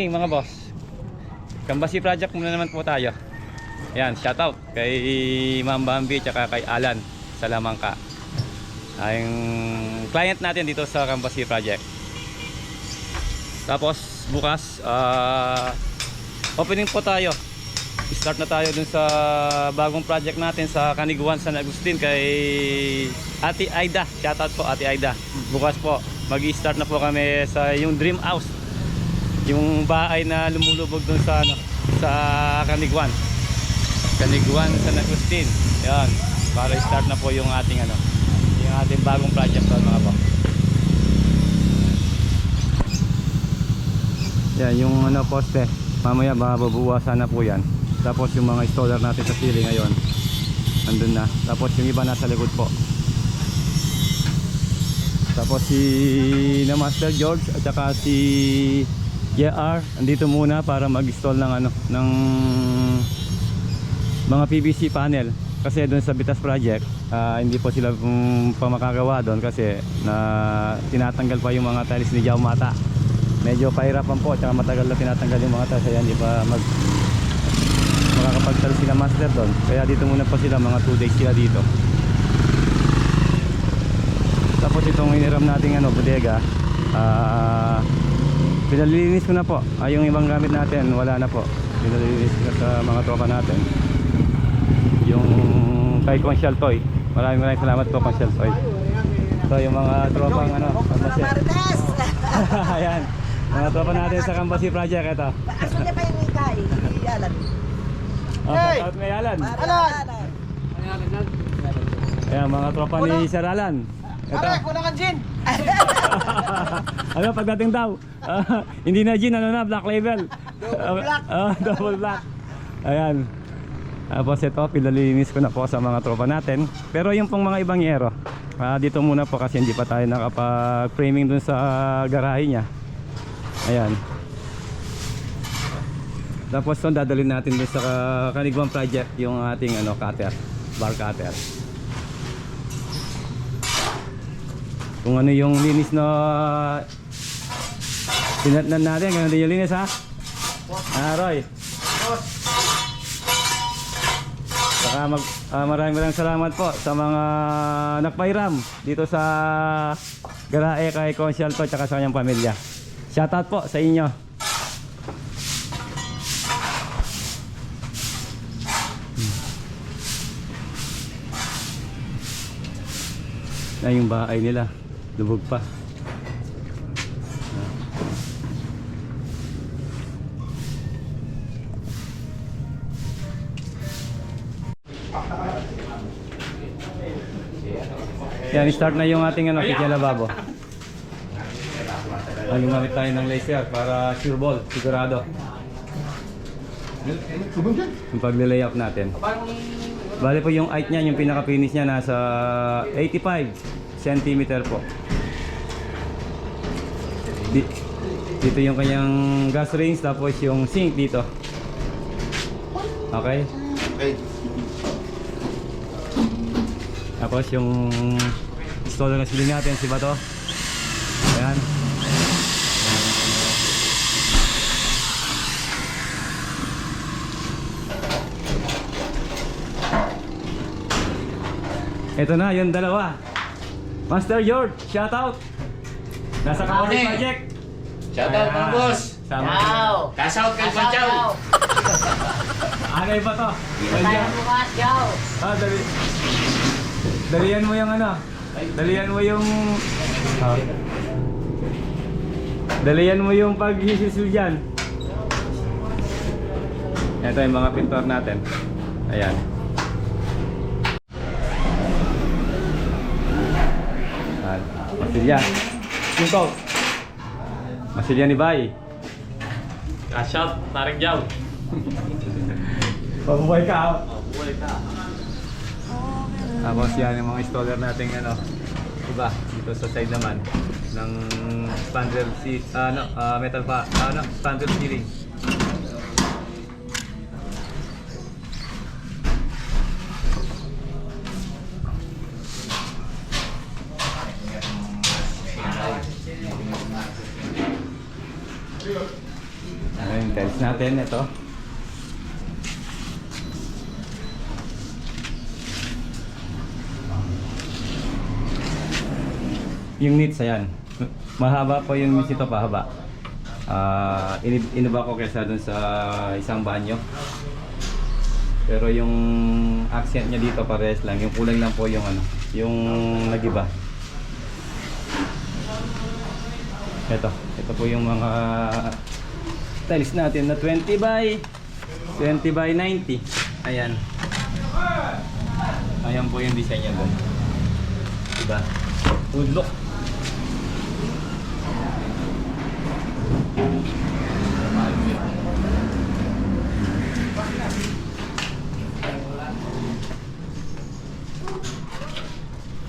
Morning mga boss. Kambasi project muna naman po tayo. Yan, shout out kay Ma'am Bambi at kay Alan sa Lamangka. Ay client natin dito sa Kambasi project. Tapos bukas ah, opening po tayo. Start na tayo dun sa bagong project natin sa Caniguan San Agustin kay Ate Aida. Shout out po Ate Aida. Bukas po mag-start na po kami sa yung Dream House yung bahay na lumulubog doon sa ano sa Caniguan Caniguan San Agustin. Yan para start na po yung ating ano yung ating bagong project doon mga po. Yan yung ano poste. Mamaya mababawasan na po yan. Tapos yung mga installer natin sa ceiling ngayon andun na. Tapos yung iba nasa likod po. Tapos si na Master George at saka si JR andito muna para mag-install ng ano ng mga PVC panel. Kasi doon sa Bitas project ah, hindi po sila um, pa makagawa doon kasi na tinatanggal pa yung mga tiles ni Jao Mata. Medyo pahirapan po at matagal na tinatanggal yung mga tiles kaya hindi pa mag makakapagtalo sila master doon kaya dito muna po sila mga 2 days sila dito. Tapos itong iniram nating ano, bodega, ah pinalilinis ko na po. Ah, yung ibang gamit natin, wala na po. Pinalilinis ko na sa mga tropa natin. Yung kay Conchal Toy. Maraming maraming salamat po Conchal Toy. So yung mga tropang ano, Kambasi. Ayan. Mga tropa natin sa Kambasi Project ito. Asan niya pa yung ikay? Alan. Oh, shout out kay Alan. Alan! Ayan, mga tropa ni Sir Alan. Pare, kulang ang gin! ano pagdating daw? Ah, hindi na gin, ano na, black label. Double black. double black. Ayan. Tapos ito, pinalilinis ko na po sa mga tropa natin. Pero yung pong mga ibang yero, ah, dito muna po kasi hindi pa tayo nakapag-framing dun sa garahe niya. Ayan. Tapos ito, dadalhin natin dun sa Kanigwang Project yung ating ano, cutter, bar cutter. Kung ano yung linis na Tinatnan natin, ganun din yung linis ha? Ah, Roy. Saka mag, ah, maraming maraming salamat po sa mga nagpairam dito sa Garae kay Consial ko at sa kanyang pamilya. Shoutout po sa inyo. Na yung bahay nila, lubog pa. Yan, start na yung ating ano, kitchen lababo. Ang gumamit tayo ng laser para sure ball, sigurado. Yung pagle-layout natin. Bali po yung height niya, yung pinaka-finish niya nasa 85 cm po. Dito yung kanyang gas range tapos yung sink dito. Okay? Okay. Tapos yung installer na ceiling natin, si Bato. Ayan. Ito na, yung dalawa. Master George, shout out. Nasa Morning. Project. Shout out mga Ayan. boss. Sama. Cash out kay Panchaw. Agay pa to. Nandiyan. bukas, yaw! Ah, dali. Dalian mo yung ano. Dalian mo yung Ah. Dalian mo yung paghisisil dyan. Ito yung mga pintor natin. Ayan. Ayan. Masilya. Pinto. Masilya ni Bay. Cash out, tarik jaw. Pabuhay ka. ah. Buhay ka. Tapos yan yung mga installer natin ano, iba dito sa side naman ng spandrel si ano ah, metal pa ano spandrel ceiling. Natin. Ito. Yung needs, ayan. Mahaba po yung needs ito, pahaba. Ah, inib- iniba ko kaysa dun sa isang banyo. Pero yung accent niya dito parehas lang. Yung kulang lang po yung ano, yung nagiba. Ito, ito po yung mga tiles natin na 20 by 20 by 90. Ayan. Ayan po yung design niya doon. Diba? Good look.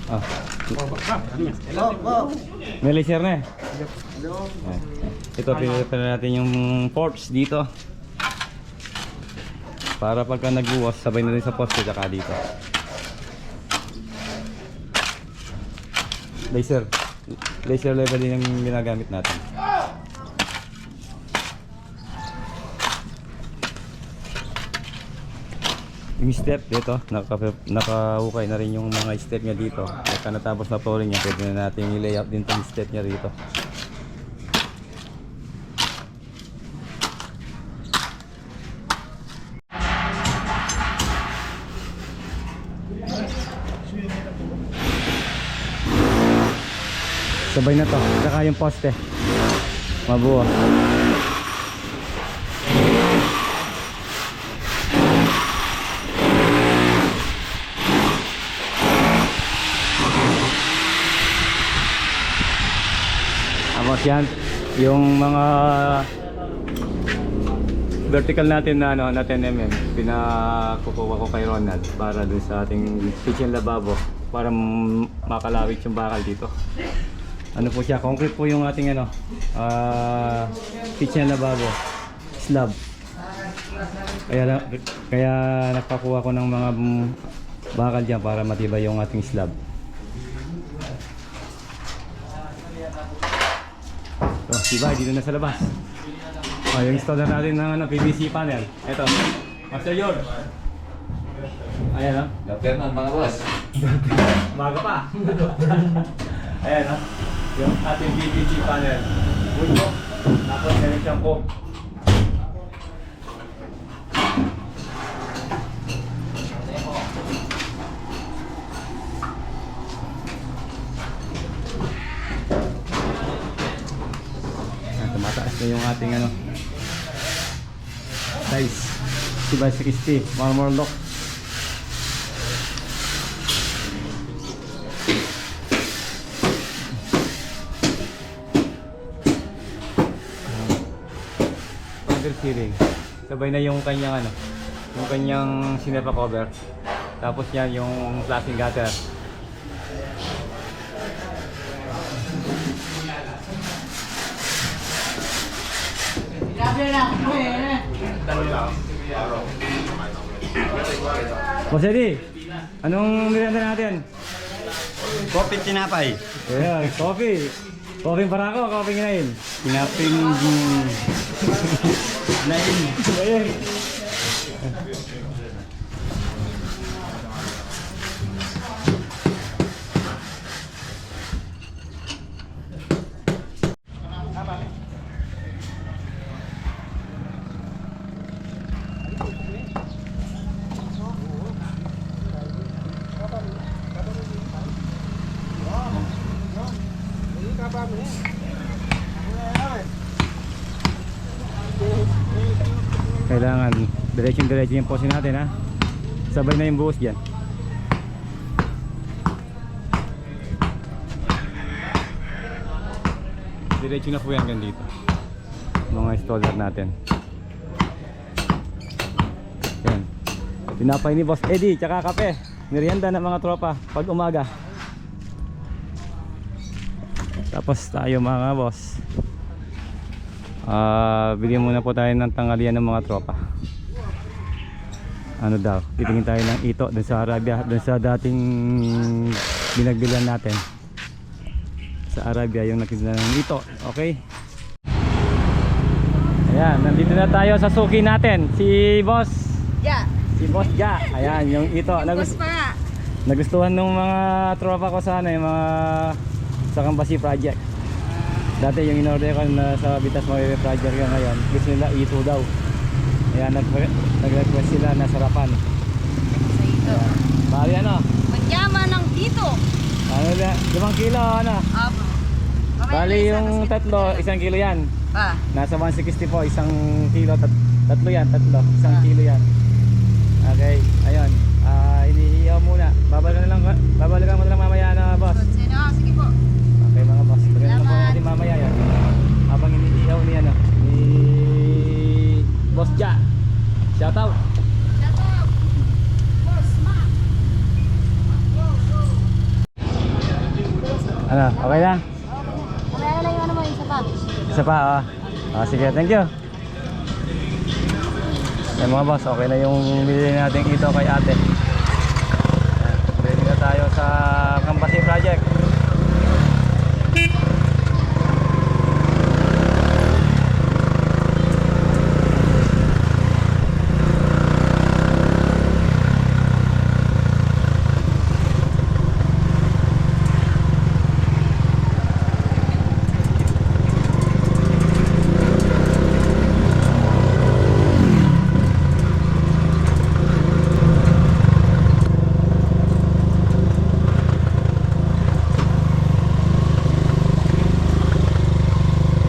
Ah. Oh, oh. Laser na eh. Ayan. Ito, pinilipan natin yung ports dito. Para pagka nagbuwas, sabay na rin sa poste tsaka dito. Laser. Laser level din yung ginagamit natin. Yung step dito, naka, nakahukay na rin yung mga step niya dito. Pagka natapos na flooring niya, pwede na natin i-layout din itong step niya rito. Sabay na to, saka yung poste. Mabuo. Tapos yan, yung mga vertical natin na ano, na 10 mm, pinakukuha ko kay Ronald para dun sa ating kitchen lababo para makalawit yung bakal dito. Ano po siya, concrete po yung ating ano, ah, kitchen lababo, slab. Kaya na- kaya nagpakuha ko ng mga bakal diyan para matibay yung ating slab. Oh, diba? Dito na sa labas. Oh, yung installer natin ng ano, PVC panel. Ito. Master Yod. Ayan oh. Afternoon mga boss. Maga pa. Ayan oh. Yung ating PVC panel. Bulbo. Tapos meron siyang coke. Ayan, tumataas na yung ating ano size 60 by 60 marmor lock Ceiling. Sabay na yung kanyang ano, yung kanyang sinepa cover. Tapos yan yung plastic gutter. Boss Eddie, anong nilanda natin? Kopi tinapay. Yeah, coffee. Coffee para ako, coffee ngayon. Tinaping nain. Ayun. Kailangan diretso-diretso yung posin natin ha. Sabay na yung buhos dyan. Diretso na po yan hanggang dito. Mga installer natin. Yan. Tinapay ni Boss Eddie, tsaka kape. Merienda ng mga tropa pag umaga. Tapos tayo mga boss. Ah, bigyan muna po tayo ng tanghalian ng mga tropa. Ano daw? Titingin tayo ng ito dun sa Arabia, dun sa dating binagbilan natin. Sa Arabia yung nakita ng ito, okay? Ayan, nandito na tayo sa suki natin. Si Boss. Yeah. Si Boss Ja. Ayan, yung ito. Boss Nagus pa nga. nagustuhan ng mga tropa ko sana yung mga sa Kambasi Project. Dati yung in-order ko na sa Bitas Mawebe Project yung ngayon. Gusto nila ito daw. Ayan, nag- nag-request sila na sarapan. Sa ito. Bali ano? Magyaman ng dito. Ano na? Limang kilo ano? Apo. Bali yung tatlo, isang kilo yan. Ah. Nasa 160 po, isang kilo, tat tatlo yan, tatlo, isang Ah. kilo yan. Okay, ayun. Ah, iniiyaw muna. Babalikan na lang, babalikan mo na lang mamaya na boss. Sino? Ah, sige po. Okay mga boss, balikan na po Salamat. natin mamaya yan. Habang iniiyaw ni ano, ni Boss Ja. Shout out. Shout out. Boss Ma. Go, go. Ano, okay lang? Mamaya na lang yung ano mo, yung sapat. Isa pa, ah. Ah, sige, thank you. Yan mga boss, okay na yung binili natin ito kay ate. Ayan, Ready na tayo sa Kambasi Project.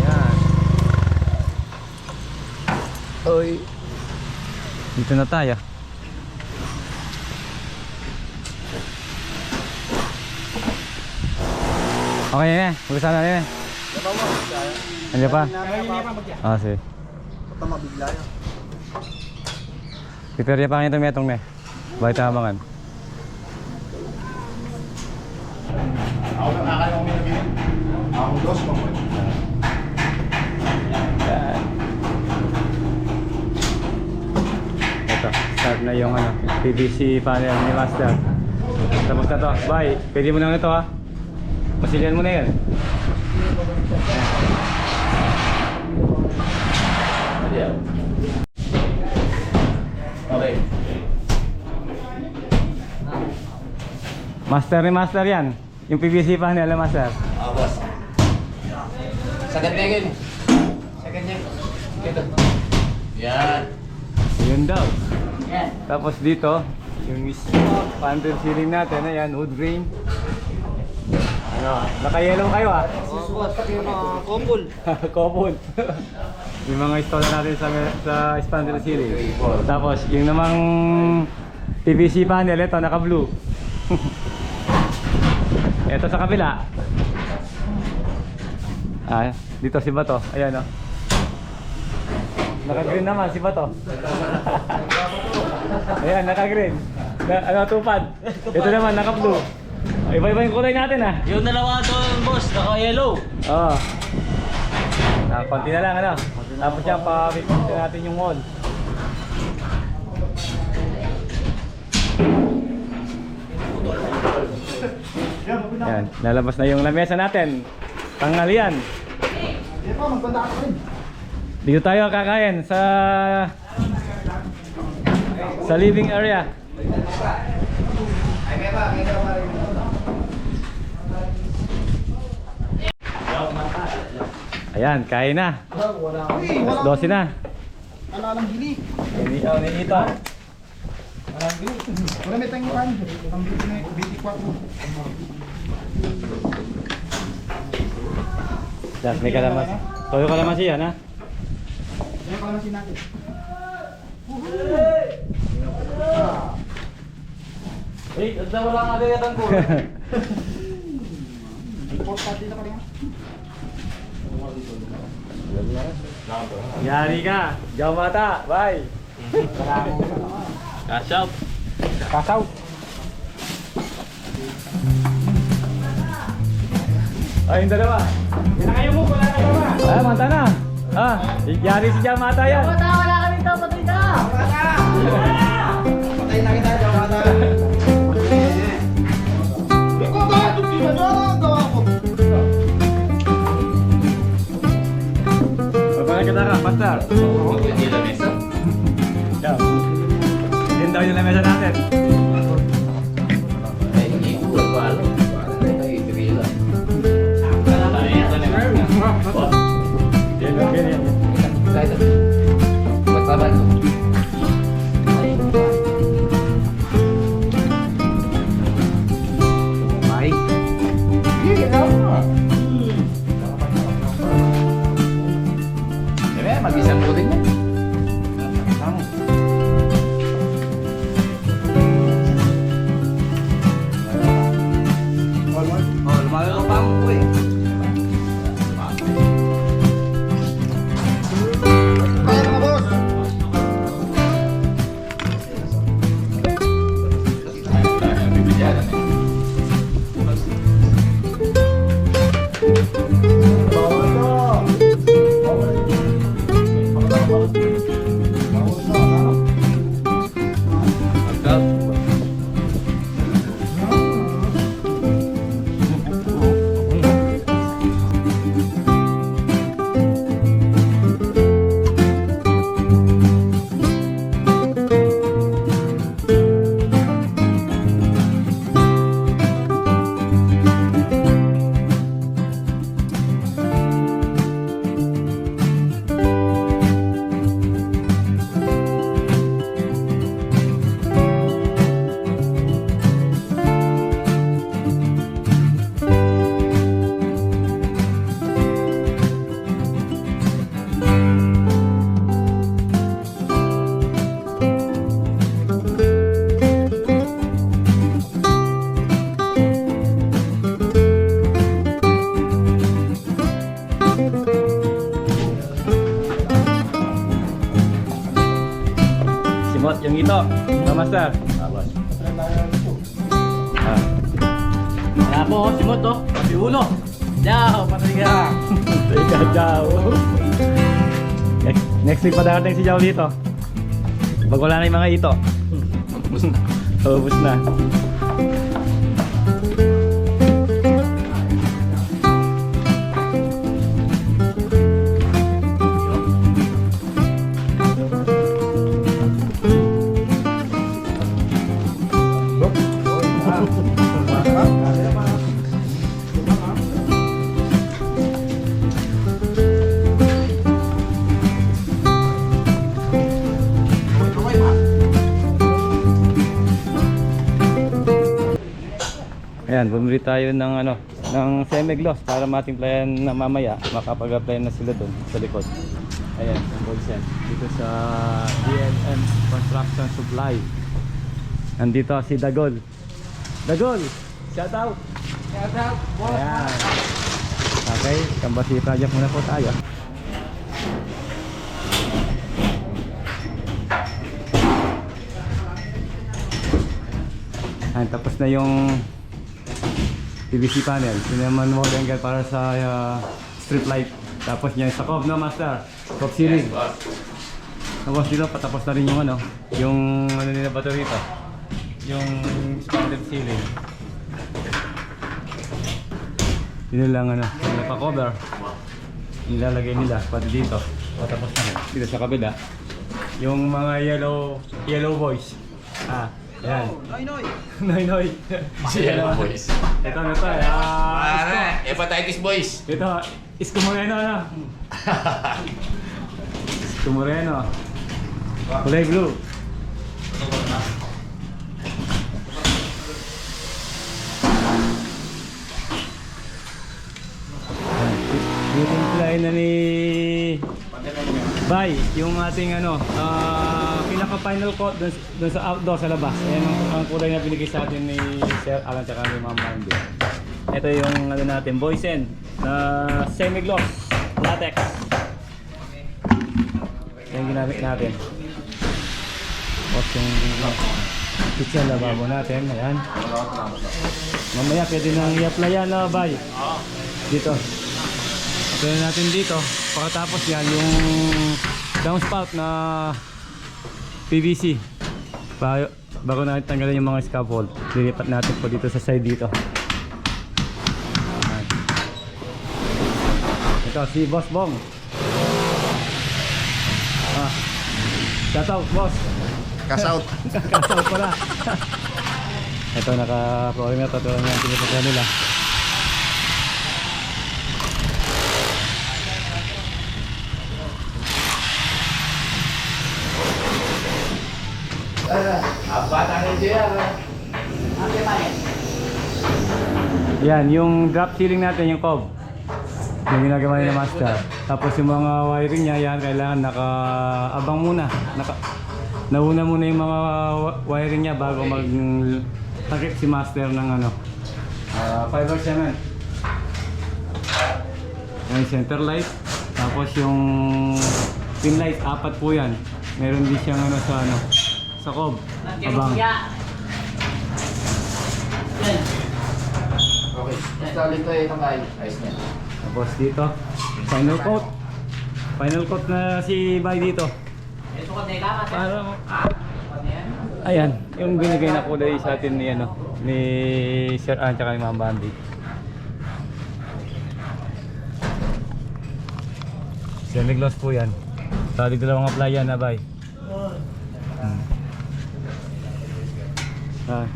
Ayan. Oy. Dito na tayo. Okay na, mag-usapan na rin. Ano pa? Ah, sige. Tama bigla yan. Piperya pa ngayon itong metong na. Bakit tamangan? Ako na kakaya ko minagin. Ako dos pa mo. Yan. Ito, start na yung ano, PVC panel ni Master. Tapos na to. Bye. Pwede mo na ito ha. Masilian mo na yan. Okay. Master ni Master yan. Yung PVC panel ni Master. Ah, boss. Sagad na yun. Sagad niya. Dito. Yan. Yun daw. Tapos dito, yung panther ceiling natin, ayan, wood grain. Ano, naka-yellow kayo ah. Kombol. Couple. yung mga install natin sa sa spandrel ceiling. Tapos yung namang PVC panel ito naka-blue. ito sa kabila. Ah, dito si Bato. Ayan oh. Naka-green naman si Bato. Ayan, naka-green. Na, ano, tupad. Ito naman, naka-blue. Iba-iba yung kulay natin ah. Yung dalawa doon, boss, naka-yellow. Oo. Ah, konti na lang ano. Tapos yan pa natin yung wall. Yan, lalabas na yung lamesa natin. Tanghalian. Dito tayo kakain sa sa living area. Ayan, kain na. Alas wala 12 na. Wala lang gili. Iniaw ni ito. Wala lang gili. Wala may tayong kan. Ang biti na, biti kwa ko. Yan, may kalamas. Toyo kalamansi yan ha. Pa naman natin. Eh, at wala nga agad ko. Importante na pa rin. Yari ka. Diyaw mata. Bye. Cash out. Kasaw. Ay, yung dalawa. Yan na kayo mo, wala na dalawa. Ay, manta na. Ah, yari si Jamata yan. Wala, wala kami to, patay Master. Ah. Kaya po, simot to. Pati ulo. Ciao, patay ka. Teka, Jao. Next, next week pa darating si Jao dito. Pag wala na yung mga ito. Ubus na. Ubus na. Tayo ng ano, ng semi-gloss para matimplayan na mamaya makapag-apply na sila doon sa likod. Ayan, yung Bolsen. Dito sa DNM Construction Supply. Nandito si Dagol. Dagol! Shout out! Shout out, boss. Ayan. Okay, Kambasi project muna po tayo. Ayan, tapos na yung PVC panel. Ito naman wall angle para sa uh, strip light. Tapos yan sa cob no master. Cob ceiling. boss. Tapos dito patapos na rin yung ano, yung ano nila ba ito rito? Yung standard ceiling. Yun lang ano, yung napa-cover. Nilalagay nila pati dito. Patapos na rin. Dito sa kabila. Yung mga yellow yellow boys. Ah, yan. Noy noy. noy noy. Si Yellow Boys. Ito na to. Ah, Ano? Hepatitis boys. ito, Isko Moreno na. Isko Moreno. Kulay blue. Tinimplay na ni Bay, yung ating ano, ah, pinaka-final coat dun, dun sa outdoor sa labas. Ayan ang, ang kulay na binigay sa atin ni Sir Alan tsaka ni Ma'am Mandy. Ito yung ano natin, Boysen na semi-gloss latex. Yan yung ginamit natin. Tapos yung kitchen lababo natin, ayan. Mamaya pwede nang i-apply yan na bay. Dito. Apply natin dito. Pagkatapos yan, yung downspout na PVC. Bago, bago natin tanggalin yung mga scaffold, lilipat natin po dito sa side dito. Ito si Boss Bong. Shout out, boss. Kasout. Kasal pala. Ito, naka-flooring na ito. Ito tinitira nila. Yan, yung drop ceiling natin, yung cob. Yung ginagawa ni master. Tapos yung mga wiring niya, yan, kailangan naka-abang muna. Naka, nauna muna yung mga wiring niya bago mag takip si master ng ano. Uh, fiber cement. Yung center light. Tapos yung pin light, apat po yan. Meron din siyang ano sa ano, sa cob. Abang. Yan. Okay. Install ito itong ay. Ayos na. Tapos dito, final coat. Final coat na si Bay dito. Ito ko nila kasi. Para Ano yan? Ayan, yung binigay na kulay sa atin ni ano, ni Sir Ann tsaka ni Ma'am Bambi. Semi-gloss po yan. Tali dalawang applyan na bay. Ah.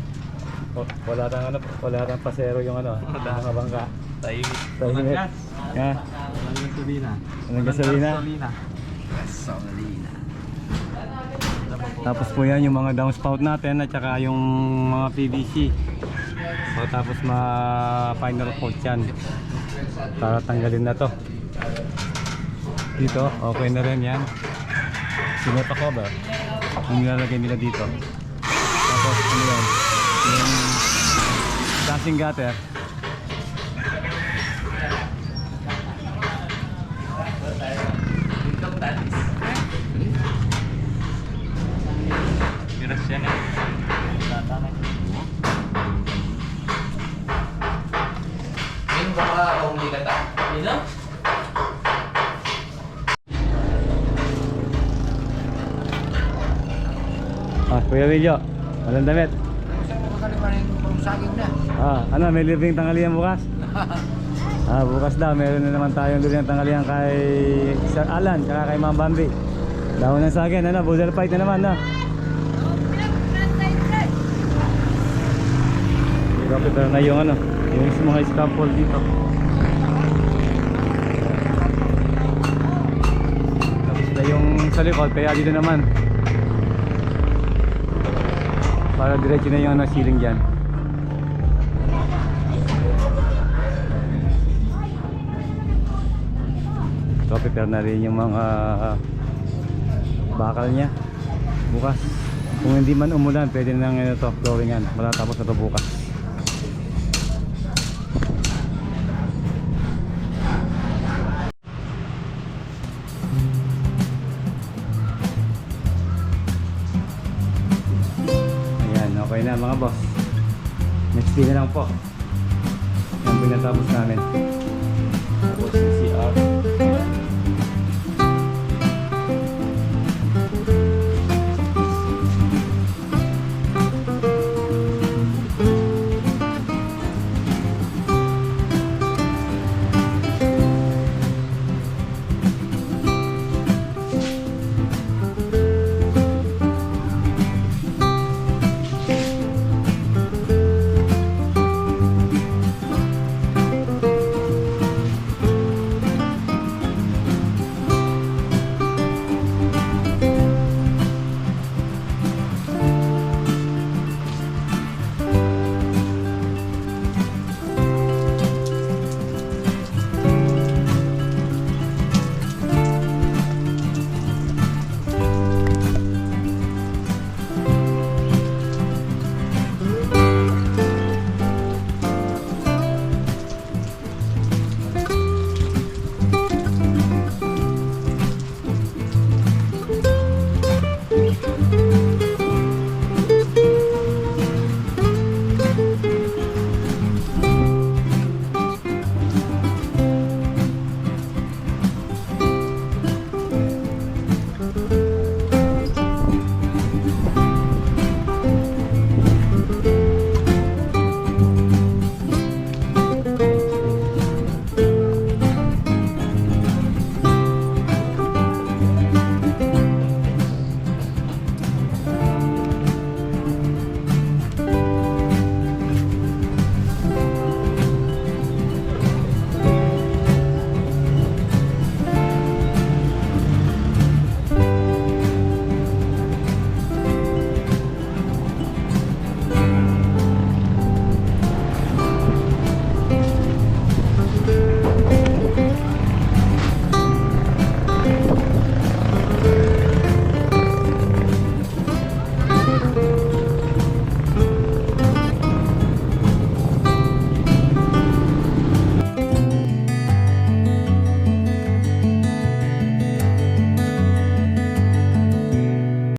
w- Wala tang ano, wala tang pasero yung ano, mga bangka. Tahimik. Tahimik. Ha? Walang gasolina. Anong gasolina? Gasolina. Tapos po yan yung mga downspout natin at saka yung mga PVC. So, tapos ma-final coat yan. Para tanggalin na to. Dito, okay na rin yan. Sinepa cover. Yung nilalagay nila dito. Ta. Dito? Ah, Kuya Willo. Walang damit. Na. Ah, ano, may libreng tanghalian bukas? ah, bukas daw, meron na naman tayong libreng tanghalian kay Sir Alan, saka kay Ma'am Bambi. Dahon ng sagin, ano, buzzer fight na naman, no? Kapit na yung ano, yung mga scaffold dito. Tapos na yung sa likod, kaya dito naman. Para diretso na yung ano, ceiling dyan. So, prepare na rin yung mga bakal niya bukas. Kung hindi man umulan, pwede nang ano to, flooringan. Matatapos na to bukas. Ayan, okay na mga boss. Next day na lang po. Yung pinatapos namin.